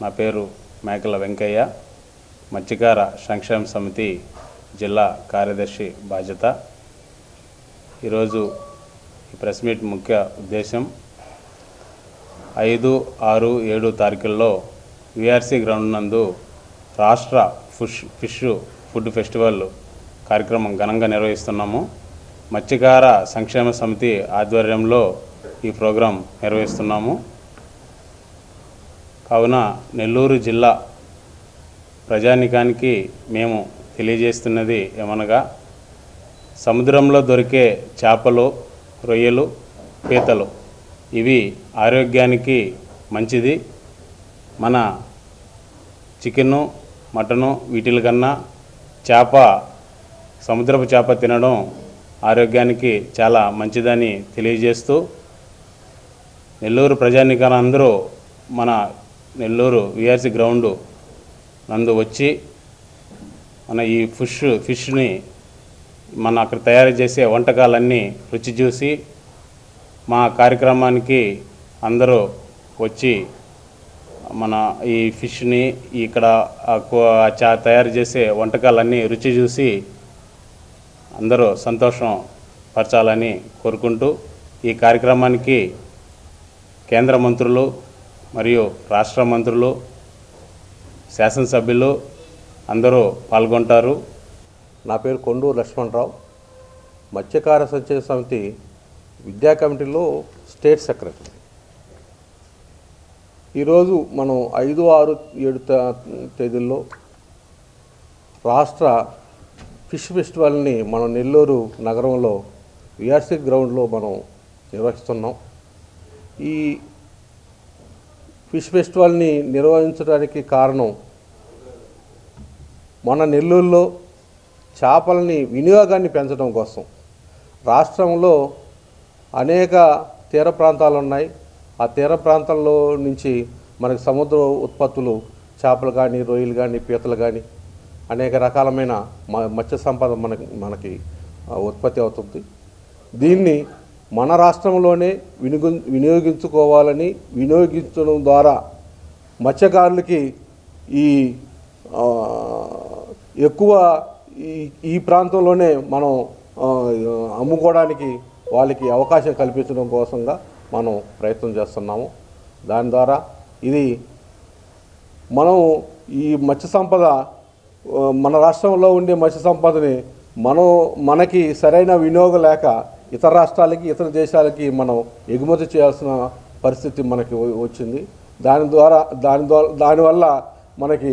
నా పేరు మేకల వెంకయ్య మత్స్యకార సంక్షేమ సమితి జిల్లా కార్యదర్శి బాధ్యత. ఈరోజు ఈ ప్రెస్ మీట్ ముఖ్య ఉద్దేశం ఐదు ఆరు ఏడు తారీఖుల్లో విఆర్సీ గ్రౌండ్ నందు రాష్ట్ర ఫుష్ ఫిష్ ఫుడ్ ఫెస్టివల్ కార్యక్రమం ఘనంగా నిర్వహిస్తున్నాము. మత్స్యకార సంక్షేమ సమితి ఆధ్వర్యంలో ఈ ప్రోగ్రాం నిర్వహిస్తున్నాము. కావున నెల్లూరు జిల్లా ప్రజానికానికి మేము తెలియజేస్తున్నది ఏమనగా సముద్రంలో దొరికే చేపలు రొయ్యలు పీతలు. ఇవి ఆరోగ్యానికి మంచిది. మన చికెను మటను వీటిల కన్నా చేప సముద్రపు చేప తినడం ఆరోగ్యానికి చాలా మంచిదని తెలియజేస్తూ నెల్లూరు ప్రజానికాన అందరూ మన నెల్లూరు విఆర్సి గ్రౌండ్ నందు వచ్చి మన ఈ ఫిష్ ఫిష్ని మన అక్కడ తయారు చేసే వంటకాలన్నీ రుచి చూసి మా కార్యక్రమానికి అందరూ వచ్చి మన ఈ ఫిష్ని ఇక్కడ చా తయారు చేసే వంటకాలన్నీ రుచి చూసి అందరూ సంతోషం పరచాలని కోరుకుంటూ ఈ కార్యక్రమానికి కేంద్ర మంత్రులు మరియు రాష్ట్ర మంత్రులు శాసనసభ్యులు అందరూ పాల్గొంటారు. నా పేరు కొండూరు లక్ష్మణరావు. మత్స్యకార సంచయ సమితి విద్యా కమిటీలో స్టేట్ సెక్రటరీ. ఈరోజు మనం ఐదు ఆరు ఏడు తేదీల్లో రాష్ట్ర ఫిష్ ఫెస్టివల్ని మనం నెల్లూరు నగరంలో విఆర్సీ గ్రౌండ్లో మనం నిర్వహిస్తున్నాం. ఈ ఫిష్ ఫెస్టివల్ని నిర్వహించడానికి కారణం మన నెల్లూరులో చేపలని వినియోగాన్ని పెంచడం కోసం రాష్ట్రంలో అనేక తీర ప్రాంతాలు ఉన్నాయి. ఆ తీర ప్రాంతాల్లో నుంచి మనకి సముద్ర ఉత్పత్తులు చేపలు కానీ రొయ్యలు కానీ పీతలు కానీ అనేక రకాలమైన మ- మత్స్య సంపద మనకి మనకి ఉత్పత్తి అవుతుంది. దీన్ని మన రాష్ట్రంలోనే వినియోగ వినియోగించుకోవాలని వినియోగించడం ద్వారా మత్స్యకారులకి ఈ ఎక్కువ ఈ ఈ ప్రాంతంలోనే మనం అమ్ముకోవడానికి వాళ్ళకి అవకాశం కల్పించడం కోసంగా మనం ప్రయత్నం చేస్తున్నాము. దాని ద్వారా ఇది మనం ఈ మత్స్య సంపద మన రాష్ట్రంలో ఉండే మత్స్య సంపదని మనం మనకి సరైన వినియోగం లేక ఇతర రాష్ట్రాలకి ఇతర దేశాలకి మనం ఎగుమతి చేయాల్సిన పరిస్థితి మనకి వచ్చింది. దాని ద్వారా దాని ద్వారా దానివల్ల మనకి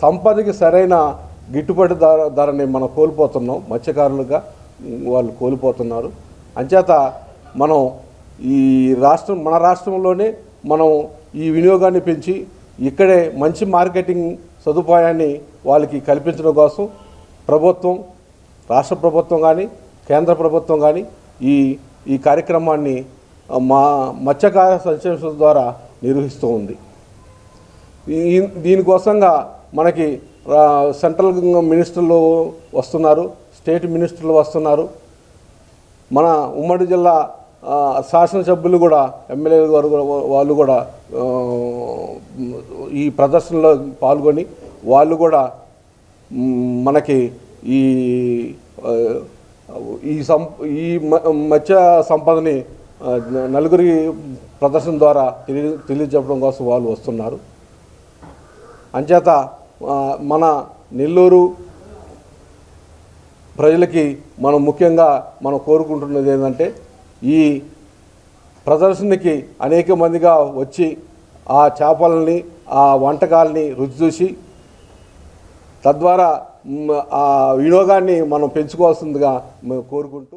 సంపదకి సరైన గిట్టుబాటు ధర ధరని మనం కోల్పోతున్నాం మత్స్యకారులుగా వాళ్ళు కోల్పోతున్నారు. అంచేత మనం ఈ రాష్ట్రం మన రాష్ట్రంలోనే మనం ఈ వినియోగాన్ని పెంచి ఇక్కడే మంచి మార్కెటింగ్ సదుపాయాన్ని వాళ్ళకి కల్పించడం కోసం ప్రభుత్వం రాష్ట్ర ప్రభుత్వం కానీ కేంద్ర ప్రభుత్వం కానీ ఈ ఈ కార్యక్రమాన్ని మా మత్స్యకార సంక్షేమ ద్వారా నిర్వహిస్తూ ఉంది. దీనికోసంగా మనకి సెంట్రల్ మినిస్టర్లు వస్తున్నారు స్టేట్ మినిస్టర్లు వస్తున్నారు. మన ఉమ్మడి జిల్లా శాసనసభ్యులు కూడా ఎమ్మెల్యే గారు వాళ్ళు కూడా ఈ ప్రదర్శనలో పాల్గొని వాళ్ళు కూడా మనకి ఈ ఈ సం ఈ మ- మత్స్య సంపదని నలుగురి ప్రదర్శన ద్వారా తెలియ తెలియజెప్పడం కోసం వాళ్ళు వస్తున్నారు. అంచేత మన నెల్లూరు ప్రజలకి మనం ముఖ్యంగా మనం కోరుకుంటున్నది ఏంటంటే ఈ ప్రదర్శనకి అనేక మందిగా వచ్చి ఆ చేపలని ఆ వంటకాలని రుచి చూసి తద్వారా ఆ వినియోగాన్ని మనం పెంచుకోవాల్సిందిగా మేము కోరుకుంటూ